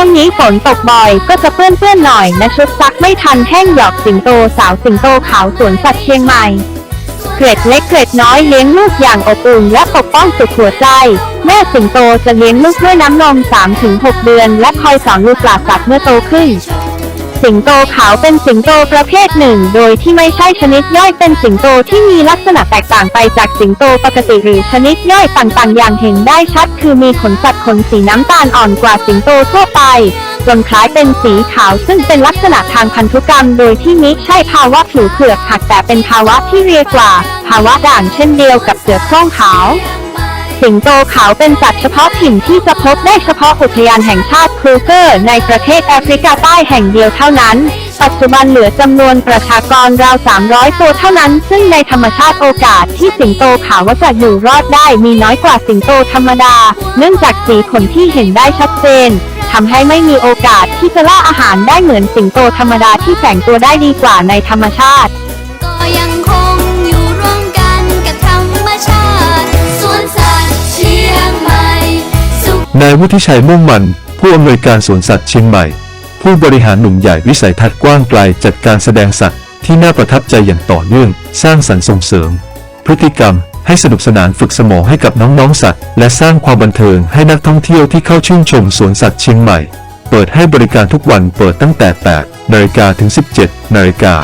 ช่วงนี้ฝนตกบ่อย ก็จะเปื้อนๆหน่อยนะชุดซักไม่ทันแห้งหยอกสิงโตสาวสิงโตขาวสวนสัตว์เชียงใหม่เกร็ดเล็กเกร็ดน้อยเลี้ยงลูกอย่างอบอุ่นและปกป้องสุดหัวใจ แม่สิงโตจะเลี้ยงลูกด้วยน้ำนม 3-6 เดือน และคอยสอนลูกปลาสัตว์เมื่อโตขึ้น สิงโตขาวเป็นสิงโตประเภทหนึ่ง โดยที่ไม่ใช่ชนิดย่อยเป็นสิงโตที่มีลักษณะแตกต่างไปจากสิงโตปกติหรือชนิดย่อยต่างๆ อย่างเห็นได้ชัด คือมีขนสัตว์ขนสีน้ำตาลอ่อนกว่าสิงโตทั่วไปจนคล้ายเป็นสีขาวซึ่งเป็นลักษณะทางพันธุกรรม โดยที่มิใช่ภาวะผิวเผือกหักแต่เป็นภาวะที่เรียกว่า ภาวะด่างเช่นเดียวกับเสือโคร่งขาว สิงโตขาวเป็นสัตว์เฉพาะถิ่นที่จะพบได้เฉพาะอุทยานแห่งชาติครูเกอร์ในประเทศแอฟริกาใต้แห่งเดียวเท่านั้น ปัจจุบันเหลือจำนวนประชากรราว 300 ตัวเท่านั้น ซึ่งในธรรมชาติโอกาสที่สิงโตขาวว่าจะอยู่รอดได้มีน้อยกว่าสิงโตธรรมดา เนื่องจากสีขนที่เห็นได้ชัดเจนทำให้ไม่มีโอกาสที่จะล่าอาหารได้เหมือนสิงโตธรรมดาที่แฝงตัวได้ดีกว่าในธรรมชาติก็ยังคง นายวุฒิชัยม่วงมัน ผู้อำนวยการสวนสัตว์เชียงใหม่ ผู้บริหารหนุ่มใหญ่วิสัยทัศน์กว้างไกลจัดการแสดงสัตว์ที่น่าประทับใจอย่างต่อเนื่อง สร้างสรรค์ส่งเสริม พฤติกรรมให้สนุกสนานฝึกสมองให้กับน้องๆสัตว์ และสร้างความบันเทิงให้นักท่องเที่ยวที่เข้าชื่นชมสวนสัตว์เชียงใหม่ เปิดให้บริการทุกวันเปิดตั้งแต่ 8 นาฬิกาถึง 17 นาฬิกา